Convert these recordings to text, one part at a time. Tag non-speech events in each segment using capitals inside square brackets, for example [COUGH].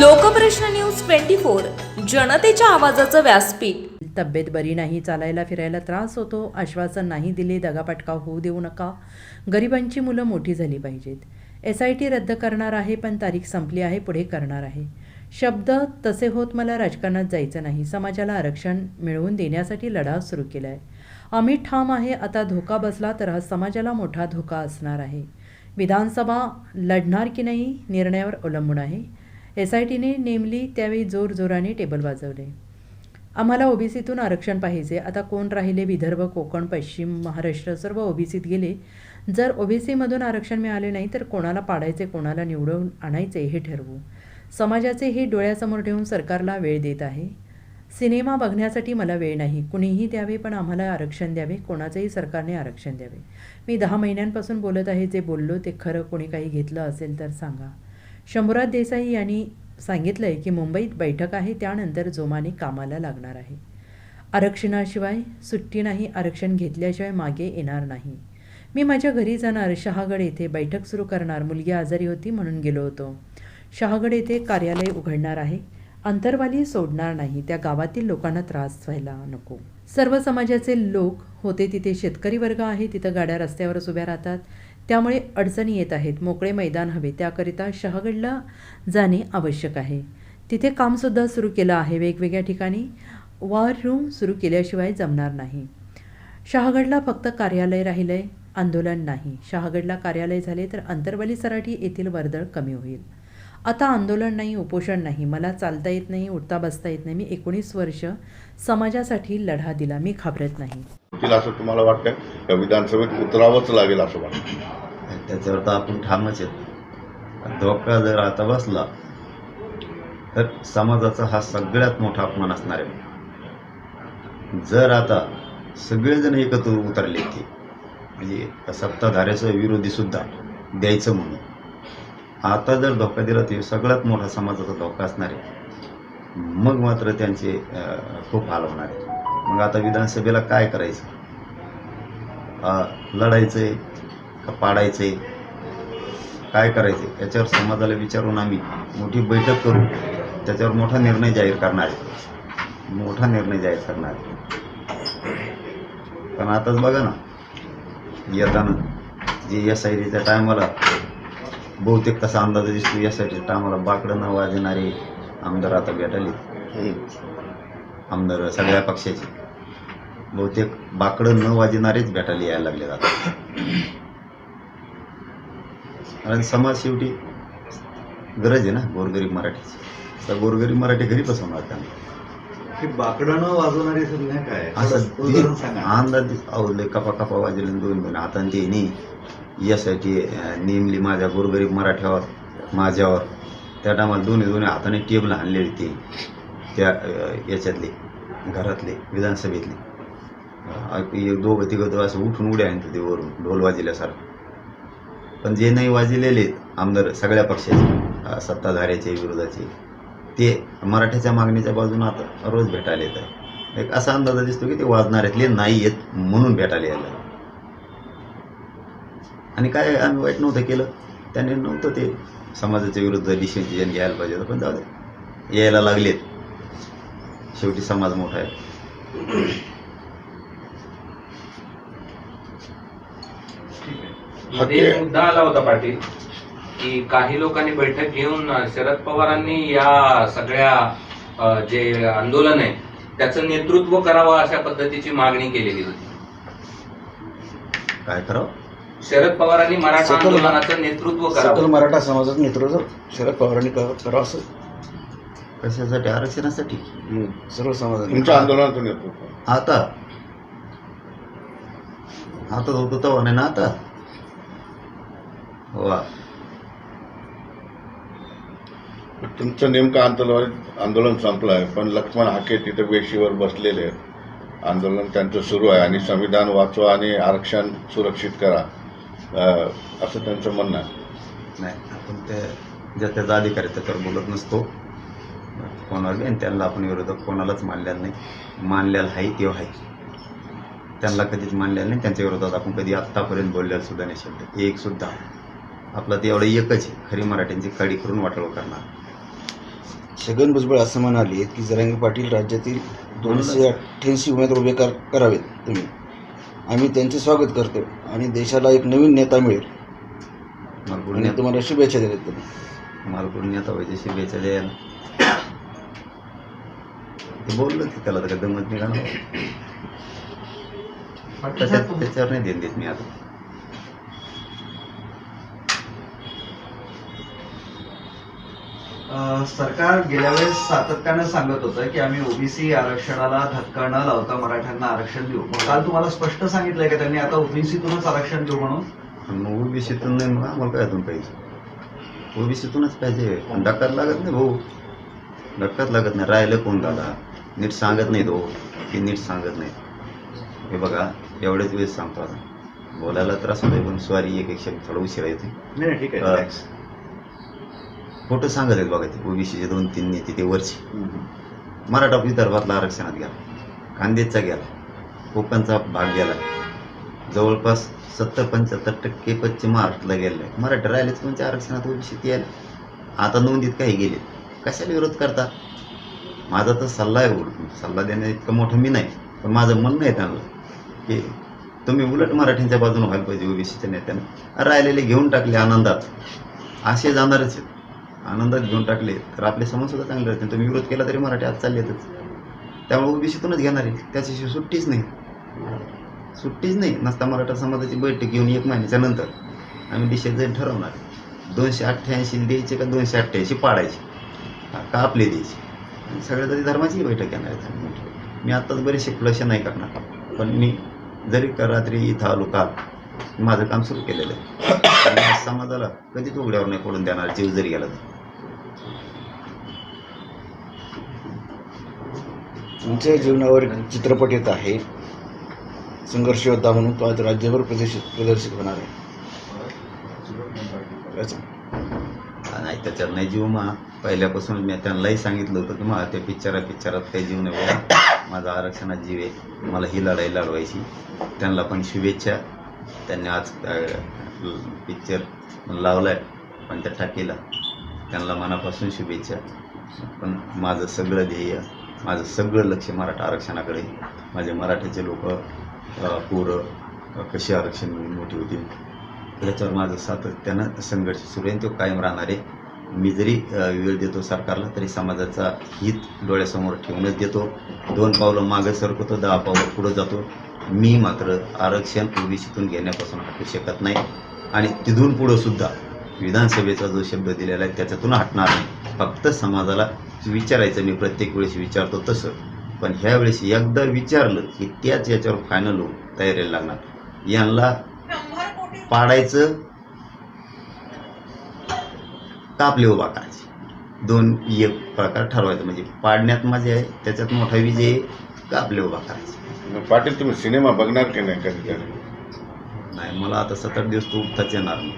Lokprashna news twenty four जनतेच्या आवाजाचं व्यासपीठ. तब्येत बरी नाही चालायला फिरायला त्रास होतो आश्वासन नाही दिले दगापटका होऊ देऊ नका. गरिबांची मुलं मोठी झाली पाहिजेत. एस आय टी रद्द करणार आहे पण तारीख संपली आहे पुढे करणार आहे. शब्द तसे होत मला राजकारणात जायचं नाही समाजाला आरक्षण मिळवून देण्यासाठी लढा सुरू केला आहे आम्ही ठाम आहे आता धोका बसला तर हा समाजाला मोठा धोका असणार आहे. विधानसभा लढणार की नाही निर्णयावर अवलंबून आहे. एस आय टीने नेमली त्यावेळी जोरजोराने टेबल वाजवले. आम्हाला ओबीसीतून आरक्षण पाहिजे. आता कोण राहिले? विदर्भ कोकण पश्चिम महाराष्ट्र सर्व ओबीसीत गेले. जर ओबीसीमधून आरक्षण मिळाले नाही तर कोणाला पाडायचे कोणाला निवडून आणायचे हे ठरवू. समाजाचे हे डोळ्यासमोर ठेवून सरकारला वेळ देत आहे. सिनेमा बघण्यासाठी मला वेळ नाही. कुणीही द्यावे पण आम्हाला आरक्षण द्यावे. कोणाचंही सरकारने आरक्षण द्यावे. मी दहा महिन्यांपासून बोलत आहे. जे बोललो ते खरं कोणी काही घेतलं असेल तर सांगा. शंभूराज देसाई यांनी सांगितलं आहे की मुंबईत बैठक आहे त्यानंतर जोमाने कामाला लागणार आहे. आरक्षणाशिवाय सुट्टी नाही आरक्षण घेतल्याशिवाय मागे येणार नाही. मी माझ्या घरी जाणार शहागड येथे बैठक सुरू करणार मुलगी आजारी होती म्हणून गेलो होतो. शहागड येथे कार्यालय उघडणार आहे अंतरवाली सोडणार नाही त्या गावातील लोकांना त्रास व्हायला नको. सर्व समाजाचे लोक होते तिथे शेतकरी वर्ग आहे तिथं गाड्या रस्त्यावरच उभ्या राहतात. त्यामुळे अडचणी येत आहेत. मोकळे मैदान हवे त्याकरिता शहागडला जाणे आवश्यक आहे. तिथे कामसुद्धा सुरू केलं आहे. वेगवेगळ्या ठिकाणी वॉर रूम सुरू केल्याशिवाय जमणार नाही. शहागडला फक्त कार्यालय राहिलंय आंदोलन नाही. शहागडला कार्यालय झाले तर अंतरवली सराठी येथील वर्दळ कमी होईल. आता आंदोलन नाही उपोषण नाही. मला चालता येत नाही उठता बसता येत नाही. मी एकोणीस वर्ष समाजासाठी लढा दिला. मी घाबरत नाही. असं तुम्हाला वाटतं का विधानसभेत उतरावंच लागेल असं वाटतं त्याच्यावर तर आपण ठामच आहेत. धोका जर आता बसला तर समाजाचा हा सगळ्यात मोठा अपमान असणार आहे. जर आता सगळेजण एकत्र उतरले की म्हणजे सत्ताधाऱ्याचा विरोधी सुद्धा द्यायचं म्हणून आता जर धोका दिला तर सगळ्यात मोठा समाजाचा धोका असणार आहे. मग मात्र त्यांचे खूप हाल होणार आहे मग आता विधानसभेला काय करायचं? लढायचं लढायचंय का पाडायचंय? काय करायचंय? याच्यावर समाजाला विचारून आम्ही मोठी बैठक करू. त्याच्यावर मोठा निर्णय जाहीर करणार आहे. मोठा निर्णय जाहीर करणार आहे. आताच बघा ना येताना जे एस आय टीच्या टायमाला बहुतेक तसा अंदाज दिसतो यासाठी आय टायमाला बाकडं न वाजणारे आमदार आता भेटाले आमदार सगळ्या पक्षाचे. बहुतेक बाकडं न वाजणारेच भेटायला यायला लागले आता. कारण समाज शेवटी गरज आहे ना गोरगरीब मराठीची. तर गोरगरीब मराठी घरी बसवणार त्यांना हे बाकडानं वाजवणारी संज्ञा काय? असं उदाहरण सांगा. अंदाज अहो लय कपा कपा वाजले दोन. दोन हाताने ते नाही. यासाठी नेमली माझ्या गोरगरीब मराठ्यावर माझ्यावर. त्या टायमाला दोन्ही दोन्ही हाताने टेबल आणलेली ते त्या याच्यातले घरातले विधानसभेतले. दोघं तिघं असं उठून उड्या आणतो ते वरून ढोल वाजल्यासारखं. पण जे नाही वाजलेले आमदार सगळ्या पक्षाचे सत्ताधाऱ्याचे विरोधाचे ते मराठ्याच्या मागणीच्या बाजूने आता रोज भेटायला येत आहे एक असा अंदाज दिसतो की ते वाजणाऱ्यातले नाही आहेत म्हणून भेटायला यायला आणि काय आम्ही वाईट नव्हतं केलं. त्याने नव्हतं ते समाजाच्या विरुद्ध डिसिजन घ्यायला पाहिजे होतं पण जाऊ दे. यायला लागलेत. शेवटी समाज मोठा आहे. एक मुद्दा आला होता पाटील. की काही लोकांनी बैठक घेऊन शरद पवारांनी या सगळ्या जे आंदोलन आहे त्याचं नेतृत्व करावं अशा पद्धतीची मागणी केलेली होती काय करावं शरद पवारांनी मराठा आंदोलनाचं नेतृत्व करावं मराठा समाजाचं नेतृत्व शरद पवारांनी कर- करावं असं कशासाठी आरक्षणासाठी सर्व समाजाने तुमच्या आंदोलनातून येतो आता आता होतं तेव्हा नाही ना आता वा तुमचं नेमकं आंदोलन आंदोलन संपलं आहे पण लक्ष्मण हाके तिथे वेशीवर बसलेले आहेत. आंदोलन त्यांचं सुरू आहे आणि संविधान वाचवा आणि आरक्षण सुरक्षित करा. असं त्यांचं म्हणणं आहे. नाही आपण ते ज्या त्याचा अधिकार आहे त्याच्यावर बोलत नसतो. कोणाला आणि त्यांना आपण विरोधक कोणालाच मानलेला नाही. मानलेला आहे ते आहे. त्यांना कधीच मानलेलं नाही त्यांच्या विरोधात आपण कधी आत्तापर्यंत बोललेला सुद्धा नाही शब्द. एक सुद्धा. आपला ते एवढं एकच आहे. खरी मराठ्यांची कडी करून वाटोळ करणार. छगन भुजबळ असं म्हणाले की जरांगे पाटील राज्यातील दोनशे अठ्ठ्याऐंशी उमेदवार उभे कर करावेत तुम्ही. आम्ही त्यांचे स्वागत करतो आणि देशाला एक नवीन नेता मिळेल. मला आणि तुम्हाला शुभेच्छा देतात त्यांनी मला पुण्यात व्हायचे शुभेच्छा द्यायला. ते बोललं की त्याला तर काय दमत निघाला [LAUGHS] त्याच्यात त्याच्यावर नाही देत मी आता. सरकार गेल्या वेळेस सातत्यानं सांगत होतं की आम्ही ओबीसी आरक्षणाला धक्का न लावता मराठ्यांना आरक्षण देऊ. मग काल तुम्हाला स्पष्ट सांगितलंय का त्यांनी आता ओबीसीतूनच आरक्षण देऊ म्हणून? ओबीसीतून नाही मग आम्हाला काय अजून पाहिजे ओबीसीतूनच पाहिजे. पण धक्काच लागत नाही भाऊ. धक्काच लागत नाही. राहिलं कोण दादा? नीट सांगत नाही तो की नीट सांगत नाही. हे बघा एवढ्याच वेळेस सांगतो आता. बोलायला त्रास होतोय पण स्वारी एक एक शब्द थोडा उशिरा येते नाही ठीक आहे अं, सांगत आहेत बघा ते ओबीसीचे दोन तीन नेते ते वरचे. मराठा विदर्भातला आरक्षणात गेला. खानदेशचा गेला. कोकणचा भाग गेला. जवळपास सत्तर पंच्याहत्तर टक्के पश्चिम महाराष्ट्राला गेले आहे मराठा राहिलेच कोणत्या आरक्षणात ओबीसी ते यायला. आता नोंदीत काही गेले. कशाला विरोध करता? माझा तर सल्ला आहे उलट सल्ला देण्या इतकं मोठं मी नाही. पण माझं म्हणणं आहे त्यांना की तुम्ही उलट मराठींच्या बाजूने व्हायला पाहिजे ओबीसीच्या नेत्यानं. राहिलेले घेऊन टाकले आनंदात. असे जाणारच आहेत. आनंदात घेऊन टाकले तर आपले समाजसुद्धा चांगले राहतील. तुम्ही विरोध केला तरी मराठी आज चाललेतच त्यामुळे ओबीसीतूनच घेणार आहे. त्याच्याशिवाय सुट्टीच नाही. सुट्टीच नाही. नसता मराठा समाजाची बैठक घेऊन एक महिन्याच्या नंतर. आम्ही डिसिजन ठरवणार. दोनशे अठ्ठ्याऐंशी द्यायचे का दोनशे अठ्ठ्याऐंशी पाडायचे. का आपले द्यायचे? आणि सगळ्या तरी धर्माचीही बैठक घेणार आहे मी आत्ताच बरेचसे खुलासे नाही करणार. पण मी जरी का रात्री इथं आलो काल माझं काम सुरू केलेलं आहे. समाजाला कधीच उघड्यावर नाही पडून देणार जीव जरी गेला तर. तुमच्या जीवनावर चित्रपट येत आहे. संघर्ष योद्धा म्हणून तो आज राज्यभर प्रदर्शित प्रदर्शित होणार आहे. नाही त्याच्यात नाही जीव मा. पहिल्यापासून मी त्यांनाही सांगितलं होतं की मला त्या पिक्चरा पिक्चरात काही जीव नाही बाबा. माझा आरक्षणात जीव आहे. मला ही लढाई लढवायची. त्यांना पण शुभेच्छा. त्यांनी आज पिक्चर लावलाय पण त्या टाकीला. त्यांना मनापासून शुभेच्छा. पण माझं सगळं ध्येय माझं सगळं लक्ष मराठा आरक्षणाकडे. माझे मराठीचे लोक पोरं कशी आरक्षण मिळून मोठी होतील याच्यावर माझं सातत्यानं संघर्ष सुरू आहे तो कायम राहणार आहे. मी जरी वेळ देतो सरकारला तरी समाजाचा हित डोळ्यासमोर ठेवूनच देतो. दोन पावलं मागं सरकतो दहा पावलं पुढं जातो. मी मात्र आरक्षण ओबीसीतून घेण्यापासून हटू शकत नाही. आणि तिथून पुढंसुद्धा विधानसभेचा जो शब्द दिलेला आहे त्याच्यातून हटणार नाही. फक्त समाजाला विचारायचं मी प्रत्येक वेळेस विचारतो तसं. पण ह्या वेळेस एकदा विचारलं की त्याच याच्यावर फायनल होऊन तयारीला लागणार. यांना पाडायचं कापले उभा करायचे. दोन एक प्रकार ठरवायचं. म्हणजे पाडण्यात मजा आहे त्याच्यात मोठा विजय आहे, कापले उभा करायचे. पाटील तुम्ही सिनेमा बघणार की नाही कधीतरी नाही मला आता सात आठ दिवस तो उठताच येणार नाही.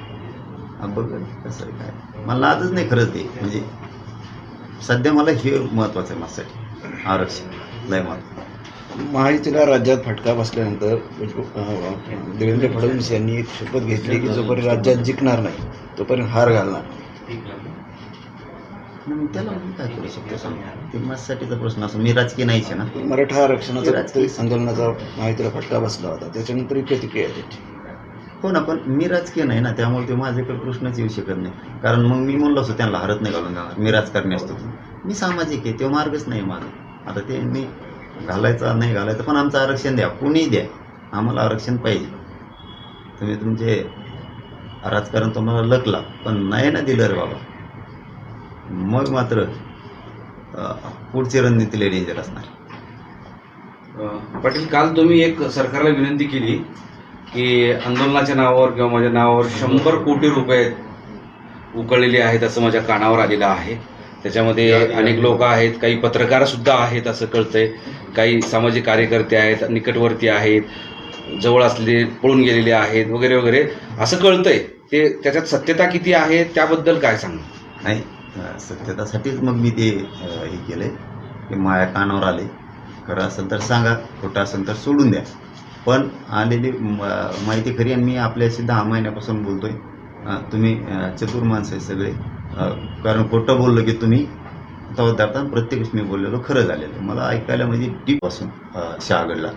हा बघ कसं आहे काय. मला आजच नाही खरंच ते. म्हणजे सध्या मला हे महत्वाचं आहे माझ्यासाठी. आरक्षण. लय महत्त्व महायुतीला राज्यात फटका बसल्यानंतर अं, देवेंद्र फडणवीस यांनी एक शपथ घेतली की जोपर्यंत राज्यात जिंकणार नाही तोपर्यंत हार घालणार मग त्याला मी काय करू शकतो सांग? ते माझ्यासाठीचा प्रश्न असो मी राजकीय नाहीच आहे ना. मराठा आरक्षणाचा राजकीय- आंदोलनाचा महायुतीला फटका बसला होता त्याच्यानंतर ही प्रतिक्रिया त्याची. हो ना पण मी राजकीय नाही ना त्यामुळे ते माझ्याकडे प्रश्नच येऊ शकत नाही. कारण मग मी म्हणलो असतो त्यांना हरत नाही घालून जाणार. मी राजकारणी असतो. मी सामाजिक आहे तो मार्गच नाही माझा. आता ते मी घालायचा नाही घालायचं पण आमचं आरक्षण द्या. कुणी द्या. आम्हाला आरक्षण पाहिजे. तुम्ही तुमचे राजकारण तुम्हाला लकला पण नाही ना दिलं रे बाबा. मग मात्र पुढची रणनीती लेडीजर असणार. पाटील काल तुम्ही एक सरकारला विनंती केली. की आंदोलनाच्या नावावर किंवा माझ्या नावावर शंभर कोटी रुपये उकळलेले आहेत असं माझ्या कानावर आलेलं आहे. त्याच्यामध्ये अनेक लोक आहेत काही पत्रकार सुद्धा आहेत असं कळतंय. काही सामाजिक कार्यकर्ते आहेत निकटवर्ती आहेत जवळ असलेले पळून गेलेले आहेत वगैरे वगैरे. असं कळतंय. ते त्याच्यात सत्यता किती आहे त्याबद्दल काय सांगा नाही सत्यतासाठीच मग मी ते हे केलंय. की माया कानावर आले खरं असेल तर सांगा खोटं असेल तर सोडून द्या. पण आलेली म- माहिती खरी आणि मी आपल्याशी दहा महिन्यापासून बोलतो आहे तुम्ही चतुर माणसं आहे सगळे. कारण खोटं बोललं की तुम्ही तेव्हा प्रत्येकच प्रत्येक मी बोललेलो खरं झालेलं मला ऐकायला म्हणजे डीपासून शहागडला.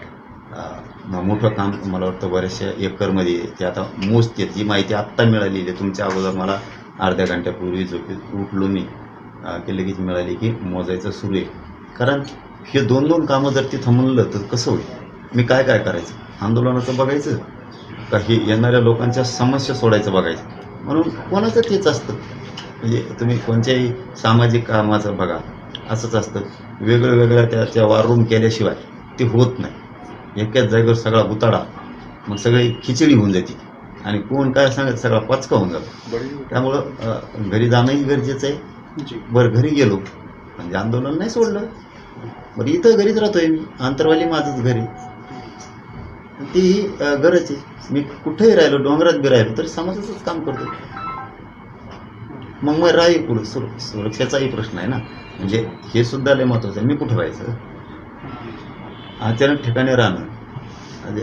मोठं काम मला वाटतं बऱ्याचशा एकरमध्ये ते आता मोजते ही माहिती आत्ता मिळालेली आहे तुमच्या अगोदर मला अर्ध्या घंट्यापूर्वी झोपेत उठलो मी. की लगेच मिळाली की मोजायचं सुरू आहे. कारण हे दोन दोन कामं जर ते थांबलं तर कसं होईल? मी काय काय करायचं? आंदोलनाचं बघायचं? का हे येणाऱ्या लोकांच्या समस्या सोडायचं बघायचं? म्हणून कोणाचं तेच असतं. म्हणजे तुम्ही कोणत्याही सामाजिक कामाचं बघा. असंच असतं. वेगळं वेगळ्या त्याच्या वारूम केल्याशिवाय ते होत नाही. एकाच जागेवर सगळा गुताडा मग सगळी खिचडी होऊन जाते. आणि कोण काय सांगत सगळा पचका होऊन जातो. त्यामुळं घरी जाणंही गरजेचं आहे. बरं घरी गेलो. म्हणजे आंदोलन नाही सोडलं. बरं इथं घरीच राहतोय मी. आंतरवाली माझंच घरी अं, गरज आहे. मी कुठेही राहिलो डोंगरात बी राहिलो तरी समाजाचंच काम करतो मग मग राही पुढे. सुर सुरक्षेचाही प्रश्न आहे ना. म्हणजे हे सुद्धा लय महत्वाचं आहे. मी कुठं राहायचं? अचानक ठिकाणी राहणं.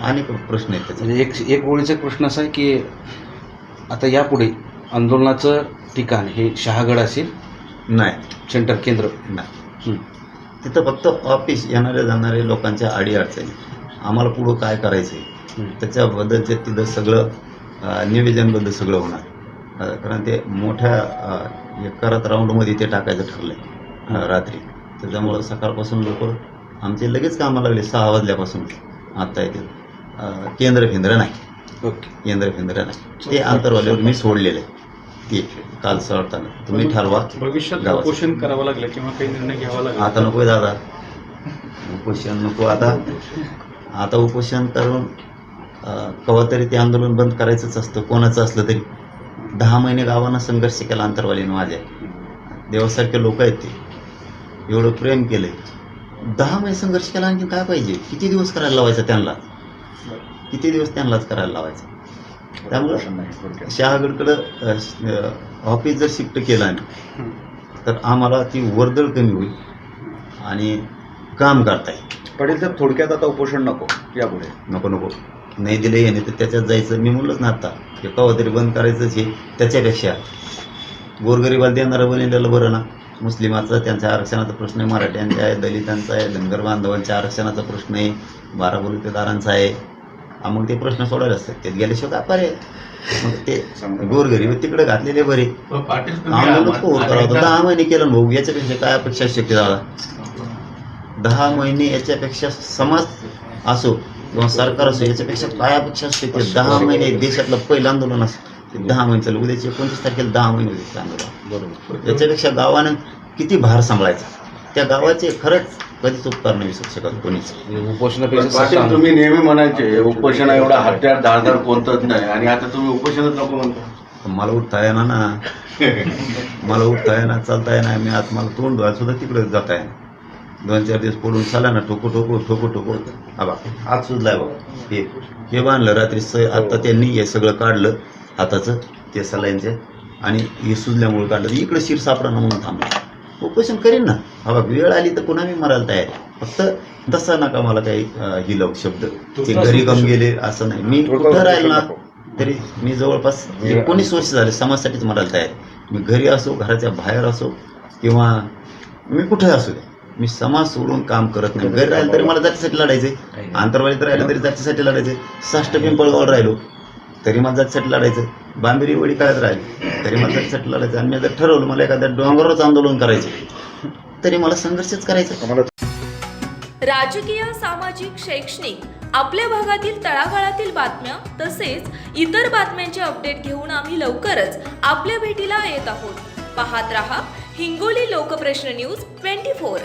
अनेक प्रश्न आहेत त्याचे. म्हणजे एक एक ओळीचा प्रश्न असा आहे की आता यापुढे आंदोलनाचं ठिकाण हे शहागड असेल? नाही. सेंटर केंद्र? नाही. तिथं फक्त ऑफिस येणारे जाणारे लोकांच्या अडीअडचणी आम्हाला पुढं काय करायचं आहे. त्याच्याबद्दलचे तिथं सगळं नियोजनबद्दल सगळं होणार. कारण ते मोठ्या अं, एकरात राऊंडमध्ये ते टाकायचं ठरलं आहे रात्री. त्याच्यामुळं सकाळपासून लोक आमचे लगेच कामाला लागले सहा वाजल्यापासून. आत्ता येतील केंद्र फेंद्र नाही. ओके. केंद्र फेंद्र नाही. ते आंतरवाल्यावर मी सोडलेलं. आहे ते काल सोडताना तुम्ही ठरवा. भविष्यात. उपोषण करावं लागलं किंवा काही निर्णय घ्यावा लागला? आता नको दादा. उपोषण नको आता. आता उपोषण करून कवा केव्हा तरी ते आंदोलन बंद करायचंच असतं. कोणाचं असलं तरी दहा महिने गावांना संघर्ष केला अंतरवालीनं माझ्या. देवासारखे लोक आहेत ते. एवढं प्रेम केलंय. दहा महिने संघर्ष केला आणखी काय पाहिजे? किती दिवस करायला लावायचं त्यांना? किती दिवस त्यांनाच करायला लावायचं? त्यामुळं शहागडकडं ऑफिस जर शिफ्ट केलं आम्ही तर आम्हाला ती वर्दळ कमी होईल आणि काम करता येईल. पाटील साहेब थोडक्यात आता उपोषण नको यापुढे. नको नको. नाही दिलं याने तर त्याच्यात जायचं. मी म्हणलोच ना आता हे कवा तरी बंद करायचंच हे त्याच्यापेक्षा. गोरगरिबाला देणारं बनलेलं बरं ना. मुस्लिमाचा त्यांच्या आरक्षणाचा प्रश्न आहे मराठ्यांचा आहे दलितांचा आहे धनगर बांधवांच्या आरक्षणाचा प्रश्न आहे बारा बलुतेदारांचा आहे. हा मग ते प्रश्न सोडवायला असतात ते गेल्याशिवाय काय पर्याय मग ते गोरगरीब तिकडे घातलेले बरे. करावं दहा महिने केलं भाऊ याच्यापेक्षा काय अपेक्षा शक्य झाला दहा महिने याच्यापेक्षा समाज असो किंवा सरकार असो याच्यापेक्षा काय अपेक्षा असते ते दहा महिने देशातलं पहिलं आंदोलन असं ते दहा महिने चालू. उद्याचे एकोणतीस तारखेला दहा महिने होते आंदोलन. बरोबर. याच्यापेक्षा गावानं किती भार सांभाळायचा? त्या गावाचे खरंच कधीच उपकार नाही विसरू शकत कोणीच. उपोषणापेक्षा तुम्ही नेहमी म्हणायचे उपोषण एवढा हत्यार धारदार कोणतंच नाही. आणि आता तुम्ही उपोषणच नको म्हणता. मला उठता येणार ना. [LAUGHS] मला उठता येणार चालता येणार मी आज मला तोंड धुवायला सुद्धा तिकडे जाता येणार. दोन चार दिवस पडून चाला ना ठोको ठोको ठोको ठोको. हा बा हात सुजलाय बाबा हे हे बांधलं रात्री स आत्ता त्यांनी हे सगळं काढलं हाताचं ते सलाईनचे आणि हे सुजल्यामुळे काढलं. इकडे शिर सापडा ना म्हणून थांबलं. उपोषण करीन ना. हा बा वेळ आली तर पुन्हा मी मरायला तयार. फक्त तसा नका मला काही हिलव शब्द. ते घरी गम गेले असं नाही. मी कुठं राहील ना तरी मी जवळपास एकोणीस वर्ष झाले समाजासाठीच मरायला तयार. मी घरी असो घराच्या बाहेर असो किंवा मी कुठे असू दे मी समाज सोडून काम करत नाही. घरी राहिलं तरी मला जातीसाठी लढायचे आंतरवालीत राहिलं तरी जातीसाठी लढायचे साष्ट पिंपळगाव राहिलो तरी मला जातीसाठी लढायचं बांबिरी वडी काढत राहिले तरी मला जातीसाठी लढायचं आणि मी जर ठरवलं मला एखाद्या डोंगरावरच आंदोलन करायचं तरी मला संघर्षच करायचा. राजकीय सामाजिक शैक्षणिक आपल्या भागातील तळागाळातील बातम्या तसेच इतर बातम्यांचे अपडेट घेऊन आम्ही लवकरच आपल्या भेटीला येत आहोत. पाहत रहा Hingoli Lokprashna news twenty four.